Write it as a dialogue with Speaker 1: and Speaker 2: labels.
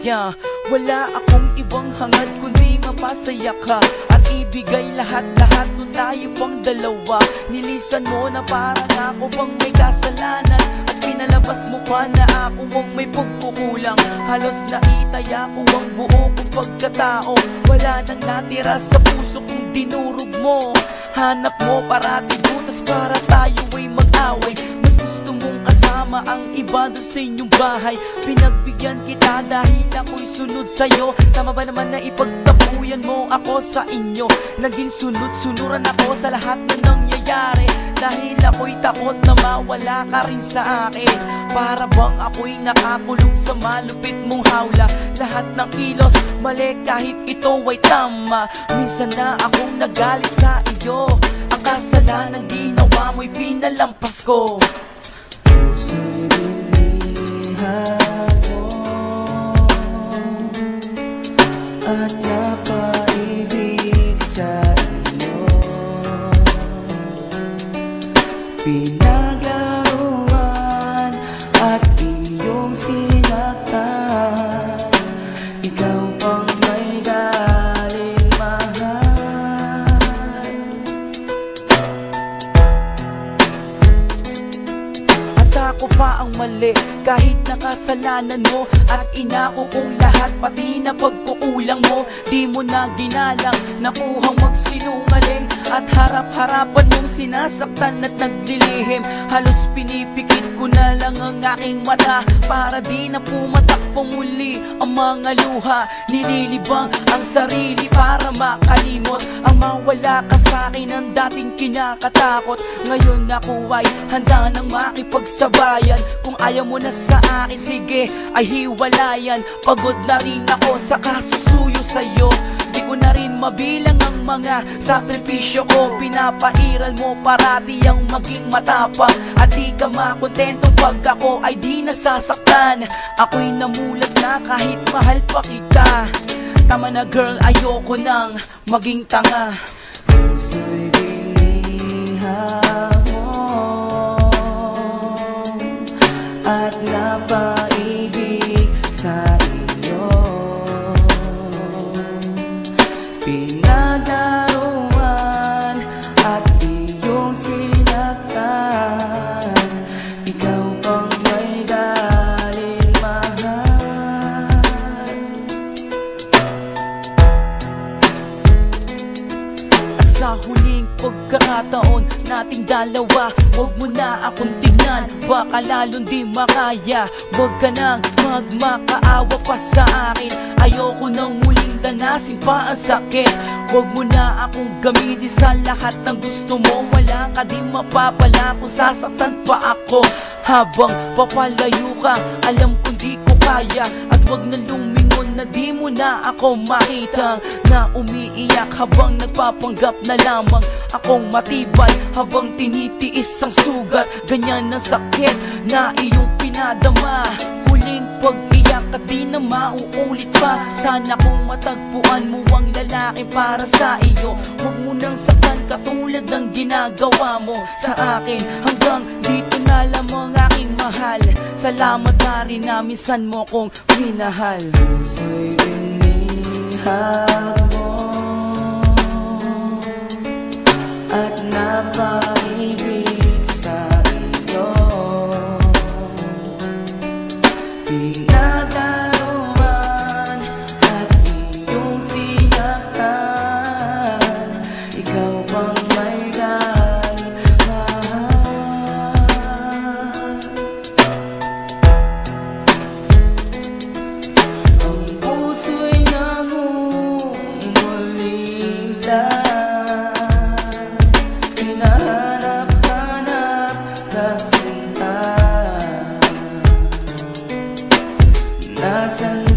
Speaker 1: masaya Wala akong ibang hangad kundi mapasaya ka. At ibigay lahat-lahat nung tayo pang dalawa. Nilisan mo na parang ako bang may kasalanan. At pinalabas mo pa na ako ang may pagkukulang. Halos naitaya ko ang buo kong pagkatao. Wala nang natira sa puso kong dinurog mo. Hanap mo parati butas para tayo ay mag-away. Mas gusto mong kasama ang iba doon sa inyong bahay. Pinagbigyan kita dahil ako'y sunod sa'yo. Tama ba naman na ipagtapuyan mo ako sa inyo? Naging sunod-sunuran ako sa lahat na nangyayari. Dahil ako'y takot na mawala ka rin sa akin. Para bang ako'y nakakulong sa malupit mong hawla. Lahat ng kilos mali kahit ito ay tama. Minsan na akong nagalit sa iyo. Ang kasalanan ginawa mo'y pinalampas ko Pinaglaruan at iyong sinaktan. Ikaw pang may galing mahal. At ako pa ang mali kahit nakasalanan mo At inako kong lahat pati na pagkukulang mo Di mo na ginalang nakuhang magsinungaling At harap-harapan mong sinasaktan at naglilihim. Halos pinipikit ko na lang ang aking mata Para di na pumatakpo muli ang mga luha. Nililibang ang sarili para makalimot. Ang mawala ka sa akin ang dating kinakatakot. Ngayon ako ay handa nang makipagsabayan. Kung ayaw mo na sa akin, sige ay hiwalayan. Pagod na rin ako sa kasusuyo sa'yo ko na rin mabilang ang mga sakripisyo ko Pinapairal mo. Parati ang maging matapang At di ka makontentong pag ako ay di nasasaktan. Ako'y namulat na kahit mahal pa kita. Tama na girl, ayoko nang maging tanga. Puso'y sa huling pagkakataon nating dalawa. Huwag mo na akong tignan, baka lalong di makaya. Huwag ka nang magmakaawa pa sa akin. Ayoko nang muling danasin pa ang sakit. Huwag mo na akong gamitin sa lahat ng gusto mo. Wala ka di mapapala kung sasaktan pa ako. Habang papalayo ka, alam kong di ko kaya. At wag na lumingon na di mo na ako makita. Na umiiyak habang nagpapanggap na lamang Akong matibay. Habang tinitiis ang sugat Ganyan ang sakit na iyong pinadama. Huling pag-iyak at di na mauulit pa. Sana kung matagpuan mo ang lalaki para sa iyo. Huwag mo nang saktan katulad ng ginagawa mo sa akin. Hanggang dito na lamang aking mahal. Salamat na rin na minsan mo kong minahal. Puso'y binihag mo At napaibig kasihan Nasaan